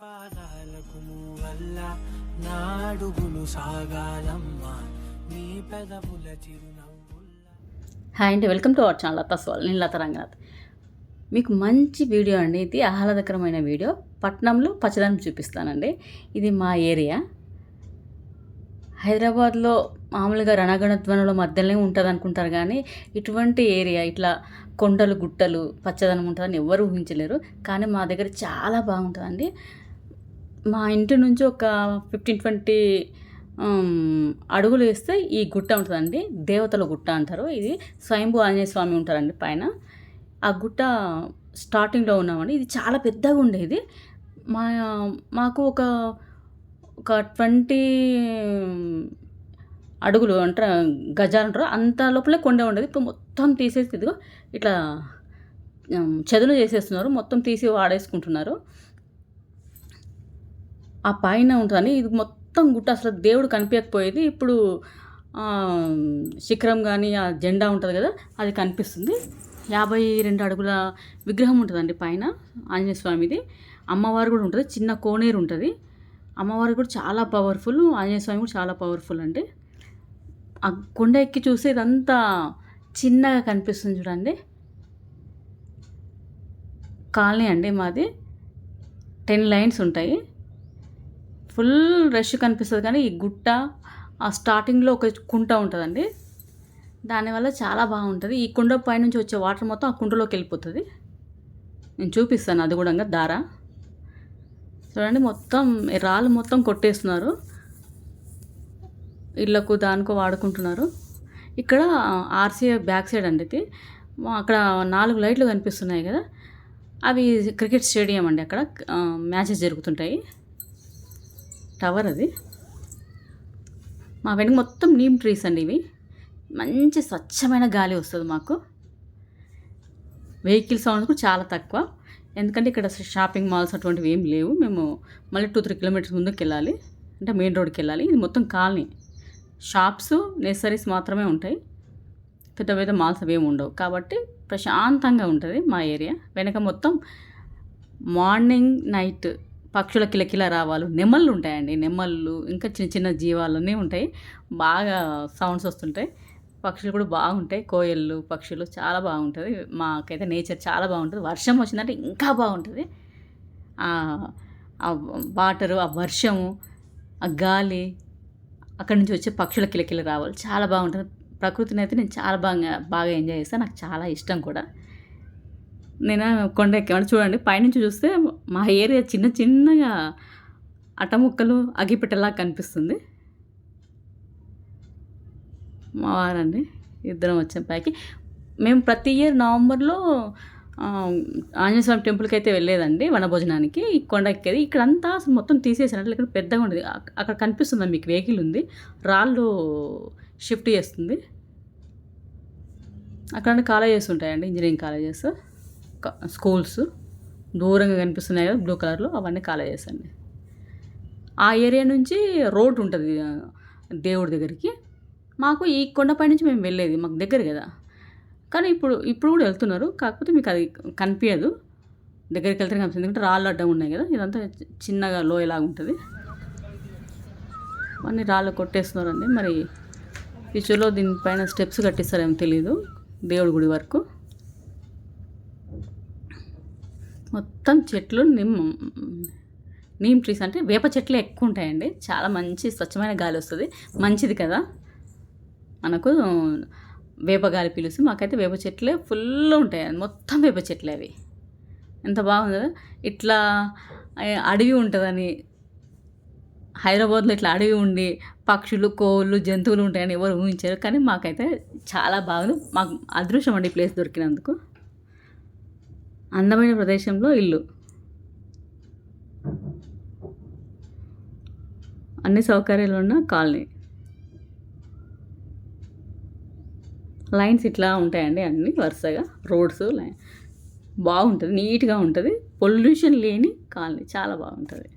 పాదాలకు వల్ల నాడుగులు సాగాలమ్మా. నీ పెదవుల చిరునవ్వుల్లా. హాయ్ అండి welcome to our channel Latha soul నేను లత రంగనాథ్. మీకు మంచి వీడియో అండి ఇది ఆహ్లాదకరమైన వీడియో పట్నంలో పచ్చదనం చూపిస్తానండి. ఇది మా ఏరియా. హైదరాబాద్లో మామూలుగా రణగణధ్వనుల మధ్యలోనే ఉంటుంది అనుకుంటారు కానీ ఇటువంటి ఏరియా ఇట్లా కొండలు గుట్టలు పచ్చదనం ఉంటుందని ఎవరు ఊహించలేరు. కానీ మా దగ్గర చాలా బాగుంటుందండి. మా ఇంటి నుంచి ఒక ఫిఫ్టీన్ ట్వంటీ అడుగులు వేస్తే ఈ గుట్ట ఉంటుందండి. దేవతల గుట్ట అంటారు. ఇది స్వయంభూ ఆంజనేయ స్వామి ఉంటారండి పైన. ఆ గుట్ట స్టార్టింగ్లో ఉన్నామండి. ఇది చాలా పెద్దగా ఉండేది. మా మాకు ఒక ఒక ట్వంటీ అడుగులు అంటారు గజాలు అంటారు అంత లోపలే కొండ ఉండేది. ఇప్పుడు మొత్తం తీసేసి ఇదిగో ఇట్లా చదును చేసేస్తున్నారు. మొత్తం తీసి వాడేసుకుంటున్నారు. ఆ పైన ఉంటుందని ఇది మొత్తం గుట్ట అసలు దేవుడు కనిపించకపోయేది. ఇప్పుడు శిఖరం కానీ ఆ జెండా ఉంటుంది కదా అది కనిపిస్తుంది. యాభై రెండు అడుగుల విగ్రహం ఉంటుందండి పైన ఆంజనేయ స్వామిది. అమ్మవారు కూడా ఉంటుంది. చిన్న కోనేరు ఉంటుంది. అమ్మవారు కూడా చాలా పవర్ఫుల్ ఆంజనేయ స్వామి కూడా చాలా పవర్ఫుల్ అండి. ఆ కొండ ఎక్కి చూస్తే ఇదంతా చిన్నగా కనిపిస్తుంది చూడండి. కాలనీ అండి మాది. టెన్ లైన్స్ ఉంటాయి. ఫుల్ రష్ కనిపిస్తుంది కానీ ఈ గుట్ట ఆ స్టార్టింగ్లో ఒక కుంట ఉంటుందండి. దానివల్ల చాలా బాగుంటుంది. ఈ కుండ పైనుంచి వచ్చే వాటర్ మొత్తం ఆ కుండలోకి వెళ్ళిపోతుంది. నేను చూపిస్తాను అది కూడా దార. చూడండి మొత్తం రాళ్ళు మొత్తం కొట్టేస్తున్నారు. ఇళ్ళకు దానికో వాడుకుంటున్నారు. ఇక్కడ ఆర్సీఏ బ్యాక్ సైడ్ అండి ఇది. అక్కడ నాలుగు లైట్లు కనిపిస్తున్నాయి కదా. అవి క్రికెట్ స్టేడియం అండి అక్కడ. మ్యాచెస్ జరుగుతుంటాయి. టవర్ అది. మా వెనుక మొత్తం నీమ్ ట్రీస్ అండి ఇవి. మంచి స్వచ్ఛమైన గాలి వస్తుంది మాకు. వెహికల్ సౌండ్స్ కూడా చాలా తక్కువ. ఎందుకంటే ఇక్కడ షాపింగ్ మాల్స్ అటువంటివి ఏం లేవు. మేము మళ్ళీ టూ త్రీ కిలోమీటర్స్ ముందుకు వెళ్ళాలి అంటే మెయిన్ రోడ్కి వెళ్ళాలి. ఇది మొత్తం కాలనీ. షాప్స్ నెసరీస్ మాత్రమే ఉంటాయి. పెద్ద పెద్ద మాల్స్ అవి ఏమి ఉండవు. కాబట్టి ప్రశాంతంగా ఉంటుంది మా ఏరియా వెనక మొత్తం మార్నింగ్ నైట్ పక్షుల కిలకిల రావాలు నెమళ్ళు ఉంటాయండి. నెమళ్ళు ఇంకా చిన్న చిన్న జీవాలన్నీ ఉంటాయి. బాగా సౌండ్స్ వస్తుంటాయి. పక్షులు కూడా బాగుంటాయి. కోయళ్ళు పక్షులు చాలా బాగుంటుంది. మాకైతే నేచర్ చాలా బాగుంటుంది. వర్షం వచ్చిందంటే ఇంకా బాగుంటుంది. ఆ వాటరు ఆ వర్షము ఆ గాలి అక్కడి నుంచి వచ్చే పక్షుల కిలకిల రావాలి. చాలా బాగుంటుంది. ప్రకృతిని అయితే నేను చాలా బాగా బాగా ఎంజాయ్ చేస్తాను నాకు చాలా ఇష్టం కూడా. నేను కొండ ఎక్కాను చూడండి. పైనుంచి చూస్తే మా ఏరియా చిన్న చిన్నగా అటముక్కలు అగిపెట్టేలా కనిపిస్తుంది. మా వారండి. ఇద్దరం వచ్చాం పైకి. మేము ప్రతి ఇయర్ నవంబర్లో ఆంజనేయ స్వామి టెంపుల్కి అయితే వెళ్ళేదండి వనభోజనానికి. కొండ ఎక్కేది. ఇక్కడంతా అసలు మొత్తం తీసేసినట్లు ఇక్కడ పెద్దగా ఉండేది. అక్కడ కనిపిస్తుంది మీకు? వెహికల్ ఉంది. రాళ్ళు షిఫ్ట్ చేస్తుంది. అక్కడ కాలేజెస్ ఉంటాయండి. Engineering colleges schools. దూరంగా కనిపిస్తున్నాయి కదా బ్లూ కలర్లో. అవన్నీ కాలేజెస్ అండి. ఆ ఏరియా నుంచి రోడ్ ఉంటుంది దేవుడి దగ్గరికి. మాకు ఈ కొండపై నుంచి మేము వెళ్ళేది. మాకు దగ్గర కదా. కానీ ఇప్పుడు ఇప్పుడు కూడా వెళ్తున్నారు. కాకపోతే మీకు అది కనిపించదు దగ్గరికి వెళ్తే కనిపిస్తుంది. ఎందుకంటే రాళ్ళు అడ్డం ఉన్నాయి కదా. ఇదంతా చిన్నగా లోయలాగా ఉంటుంది. అన్ని రాళ్ళు కొట్టేస్తున్నారండి. మరి ఫ్యూచర్లో దీనిపైన స్టెప్స్ కట్టిస్తారేమో తెలియదు దేవుడి గుడి వరకు. మొత్తం చెట్లు నిమ్ నీమ్ ట్రీస్ అంటే వేప చెట్లు ఎక్కువ ఉంటాయండి. చాలా మంచి స్వచ్ఛమైన గాలి వస్తుంది. మంచిది కదా. మనకు వేపగాలి పిలుసు. మాకైతే వేప చెట్లే ఫుల్ ఉంటాయి. మొత్తం వేప చెట్లే అవి. ఎంత బాగుంది. ఇట్లా అడవి ఉంటుందని హైదరాబాద్లో ఇట్లా అడవి ఉండి పక్షులు కోళ్ళు జంతువులు ఉంటాయని ఎవరు ఊహించారు. కానీ మాకైతే చాలా బాగుంది. మాకు అదృష్టం అండి ప్లేస్ దొరికినందుకు. అందమైన ప్రదేశంలో ఇల్లు. అన్ని సౌకర్యాలు ఉన్న కాలనీ. లైన్స్ ఇట్లా ఉంటాయండి అన్నీ వరుసగా. Roads line. బాగుంటుంది నీట్గా ఉంటుంది. పొల్యూషన్ లేని కాలనీ చాలా బాగుంటుంది.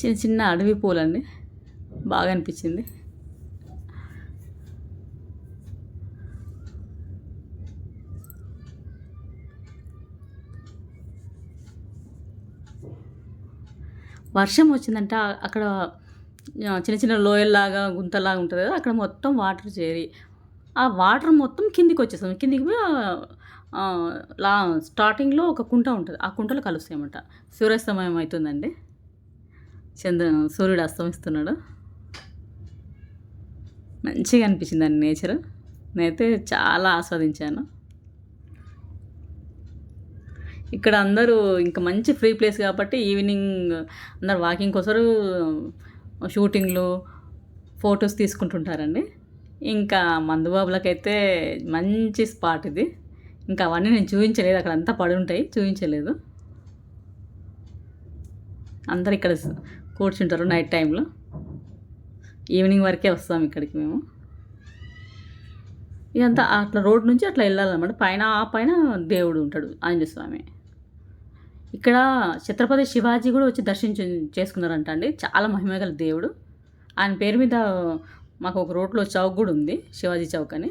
చిన్న చిన్న అడవి పూలండి. బాగా అనిపించింది. వర్షం వచ్చిందంట అక్కడ చిన్న చిన్న లోయల్లాగా గుంతలాగా ఉంటుంది కదా అక్కడ మొత్తం వాటర్ చేరి ఆ వాటర్ మొత్తం కిందికి వచ్చేస్తుంది. కిందికి పోయి లా స్టార్టింగ్లో ఒక కుంట ఉంటుంది. ఆ కుంటలో కలుస్తాయన్నమాట. సూర్యాస్తమయం అవుతుందండి. చంద్ర సూర్యుడు అస్తమిస్తున్నాడు. మంచిగా అనిపించిందండి నేచర్. నేనైతే చాలా ఆస్వాదించాను. ఇక్కడ అందరూ ఇంకా మంచి ఫ్రీ ప్లేస్ కాబట్టి ఈవినింగ్ అందరు వాకింగ్ కోసరు. షూటింగ్లు ఫొటోస్ తీసుకుంటుంటారండి. ఇంకా మందుబాబులకైతే మంచి స్పాట్ ఇది. ఇంకా అవన్నీ నేను చూపించలేదు అక్కడ అంతా పడి ఉంటాయి చూపించలేదు అందరు ఇక్కడ కూర్చుంటారు నైట్ టైంలో. ఈవినింగ్ వరకే వస్తాం ఇక్కడికి మేము. ఇదంతా అట్లా రోడ్ నుంచి అట్లా వెళ్ళాలన్నమాట. పైన ఆ పైన దేవుడు ఉంటాడు ఆంజనేయ స్వామి. ఇక్కడ ఛత్రపతి శివాజీ కూడా వచ్చి దర్శించు చేసుకున్నారంట అండి చాలా మహిమ గల దేవుడు. ఆయన పేరు మీద మాకు ఒక రోడ్లో చౌక్ కూడా ఉంది శివాజీ చౌక్ అని.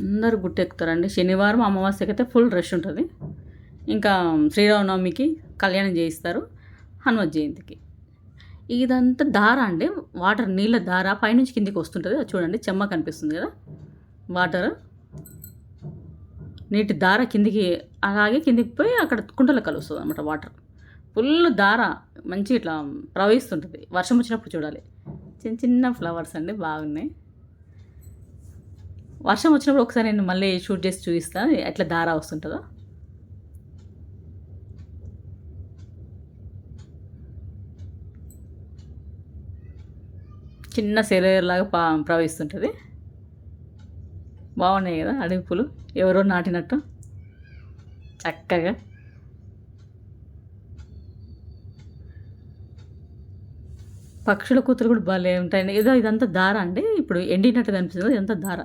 అందరూ గుట్టెక్కుతారండి. శనివారం అమావాస్యకి అయితే ఫుల్ రష్ ఉంటుంది. ఇంకా శ్రీరామనవమికి కళ్యాణం చేయిస్తారు హనుమత్ జయంతికి. ఇదంతా దార అండి. వాటర్ నీళ్ళ దార పైనుంచి కిందికి వస్తుంటుంది. అది చూడండి చెమ్మ కనిపిస్తుంది కదా. వాటర్. నీటి దార కిందికి అలాగే కిందికి పోయి అక్కడ కుంటలో కలుస్తుంది అనమాట వాటర్. ఫుల్ దార మంచి ఇట్లా ప్రవహిస్తుంటుంది. వర్షం వచ్చినప్పుడు చూడాలి. చిన్న చిన్న ఫ్లవర్స్ అండి బాగున్నాయి. వర్షం వచ్చినప్పుడు ఒకసారి నేను మళ్ళీ షూట్ చేసి చూపిస్తాను ఎట్లా దార వస్తుంటుందో. చిన్న సెలయర్ లాగా ప్రవహిస్తుంటుంది. బాగున్నాయి కదా అడవి పూలు ఎవరో నాటినట్టు. చక్కగా. పక్షుల కూతురు కూడా భలే ఉంటాయండి. ఏదో ఇదంతా దార అండి? ఇప్పుడు ఎండినట్టు కనిపిస్తుంది కదా ఇదంతా దార.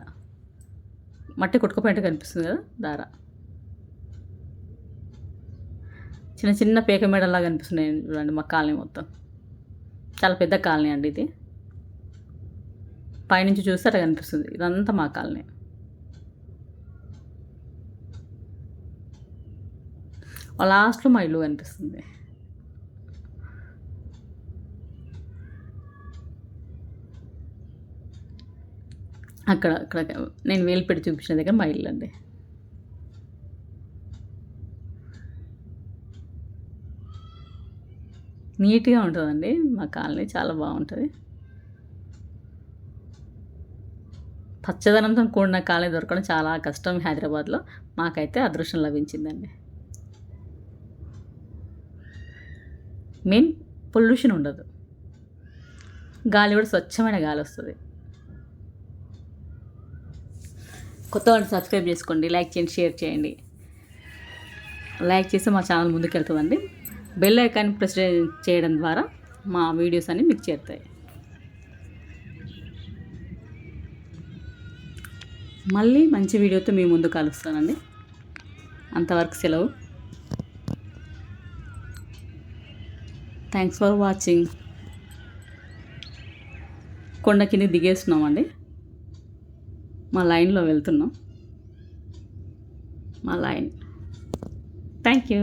మట్టి కొట్టుకుపోయినట్టు కనిపిస్తుంది కదా దార. చిన్న చిన్న పేక మేడల్లా కనిపిస్తున్నాయి చూడండి మా కాలనీ మొత్తం. చాలా పెద్ద కాలనీ అండి ఇది. పైనుంచి చూస్తే అట్లా కనిపిస్తుంది. ఇదంతా మా కాలనీ. లాస్ట్లో మా ఇల్లు కనిపిస్తుంది. అక్కడ అక్కడ నేను వేలు పెట్టి చూపించిన దగ్గర మా ఇల్లు అండి. నీట్గా ఉంటుందండి మా కాలనీ చాలా బాగుంటుంది. పచ్చదనంతో కూడిన కాలనీ దొరకడం చాలా కష్టం హైదరాబాద్లో. మాకైతే అదృష్టం లభించిందండి. మెయిన్ పొల్యూషన్ ఉండదు. గాలి కూడా స్వచ్ఛమైన గాలి వస్తుంది. కొత్త వాళ్ళు సబ్స్క్రైబ్ చేసుకోండి లైక్ చేయండి షేర్ చేయండి. లైక్ చేస్తే మా ఛానల్ ముందుకెళ్తుందండి. బెల్ ఐకాన్ ప్రెస్ చేయడం ద్వారా మా వీడియోస్ అన్నీ మీకు చేరుతాయి. మళ్ళీ మంచి వీడియోతో మీ ముందు కలుస్తానండి. అంతవరకు సెలవు. థ్యాంక్స్ ఫర్ వాచింగ్ కొండ కింద దిగేస్తున్నామండి. మా లైన్లో వెళ్తున్నాం. మా లైన్ థ్యాంక్ యూ